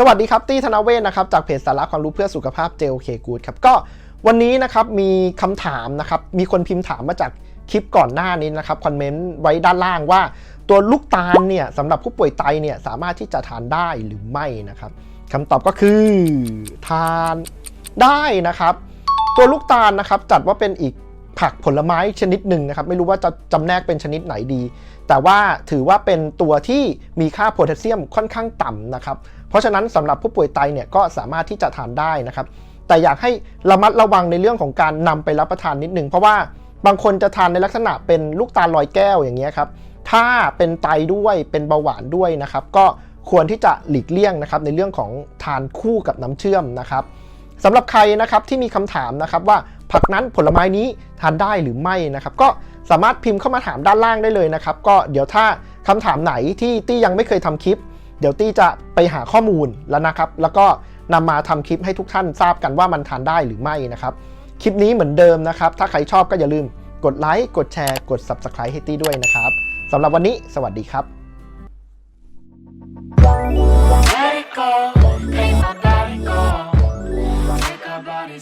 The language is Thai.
สวัสดีครับตี้ธนเวศนะครับจากเพจสาระความรู้เพื่อสุขภาพ JOK Good ครับก็วันนี้นะครับมีคำถามนะครับมีคนพิมพ์ถามมาจากคลิปก่อนหน้านี้นะครับคอมเมนต์ไว้ด้านล่างว่า ตัวลูกตาลเนี่ยสำหรับผู้ป่วยไตเนี่ยสามารถที่จะทานได้หรือไม่นะครับคำตอบก็คือทานได้นะครับ ตัวลูกตาลนะครับจัดว่าเป็นอีก ผักผลไม้ชนิดหนึ่งนะครับ ไม่รู้ว่าจะจำแนกเป็นชนิดไหนดี แต่ว่าถือว่าเป็นตัวที่มีค่าโพแทสเซียมค่อนข้างต่ำนะครับ เพราะฉะนั้นสำหรับผู้ป่วยไตเนี่ยก็สามารถที่จะทานได้นะครับ แต่อยากให้ระมัดระวังในเรื่องของการนำไปรับประทานนิดนึงเพราะว่าบางคนจะทานในลักษณะเป็นลูกตาลลอยแก้วอย่างเงี้ยครับถ้าเป็นไตด้วยเป็นเบาหวานด้วยนะครับ ก็ควรที่จะหลีกเลี่ยงนะครับในเรื่องของทานคู่กับน้ำเชื่อมนะครับสำหรับใครนะครับที่มีคำถามนะครับว่า ผักนั้นผลไม้นี้ทานได้หรือไม่นะครับ ก็สามารถพิมพ์เข้ามาถามด้านล่างได้เลยนะครับ ก็เดี๋ยวถ้าคำถามไหนที่ตี้ยังไม่เคยทำคลิป เดี๋ยวตี้จะไปหาข้อมูลแล้วนะครับ แล้วก็นำมาทำคลิปให้ทุกท่านทราบกันว่ามันทานได้หรือไม่นะครับ คลิปนี้เหมือนเดิมนะครับ ถ้าใครชอบก็อย่าลืมกดไลค์กดแชร์กด Subscribe ให้ตี้ด้วยนะครับสำหรับวันนี้สวัสดีครับ Let it go, make my body go, make our body.